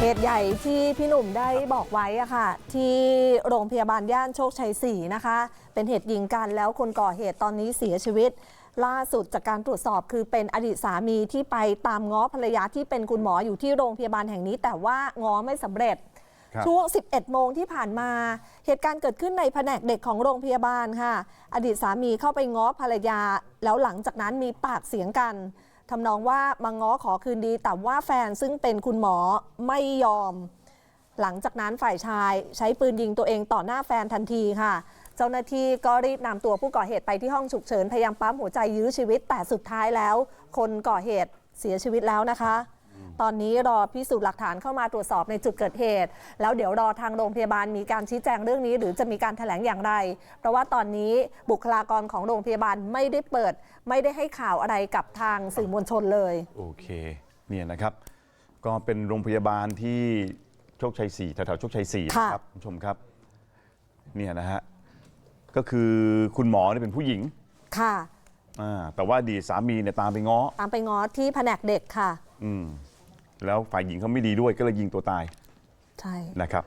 เหตุใหญ่ที่พี่หนุ่มได้บอกไว้อะค่ะ ที่โรงพยาบาลย่านโชคชัย4นะคะ เป็นเหตุยิงกันแล้วคนก่อเหตุตอนนี้เสียชีวิต ล่าสุดจากการตรวจสอบคือเป็นอดีตสามีที่ไปตามง้อภรรยาที่เป็นคุณหมออยู่ที่โรงพยาบาลแห่งนี้ แต่ว่าง้อไม่สำเร็จครับช่วง 11 โมงที่ผ่านมา เหตุการณ์เกิดขึ้นในแผนกเด็กของโรงพยาบาลค่ะ อดีตสามีเข้าไปง้อภรรยา แล้วหลังจากนั้นมีปากเสียงกัน ทำนองว่ามาง้อขอคืนดี แต่ว่าแฟนซึ่งเป็นคุณหมอไม่ยอม หลังจากนั้นฝ่ายชายใช้ปืนยิงตัวเองต่อหน้าแฟนทันทีค่ะ เจ้าหน้าที่ก็รีบนำตัวผู้ก่อเหตุไปที่ห้องฉุกเฉินพยายามปั๊มหัวใจยื้อชีวิตแต่สุดท้ายแล้ว คนก่อเหตุเสียชีวิตแล้วนะคะ ตอนนี้รอพิสูจน์หลักฐานเข้ามาตรวจสอบในจุดเกิดเหตุ แล้วเดี๋ยวรอทางโรงพยาบาลมีการชี้แจงเรื่องนี้ หรือจะมีการแถลงอย่างไร เพราะว่าตอนนี้บุคลากรของโรงพยาบาลไม่ได้เปิด ไม่ได้ให้ข่าวอะไรกับทางสื่อมวลชนเลย โอเคเนี่ยนะครับ ก็เป็นโรงพยาบาลที่โชคชัย4แถวๆโชคชัย4ค่ะนะครับคุณผู้ชมครับเนี่ยนะฮะก็คือคุณหมอเนี่ยเป็นผู้หญิงค่ะ อ่าแต่ว่าอดีตสามีเนี่ยตามไปง้อ ตามไปง้อที่แผนกเด็กค่ะ อืม แล้วฝ่ายหญิงเขาไม่ดีด้วยก็เลยยิงตัวตายใช่นะครับ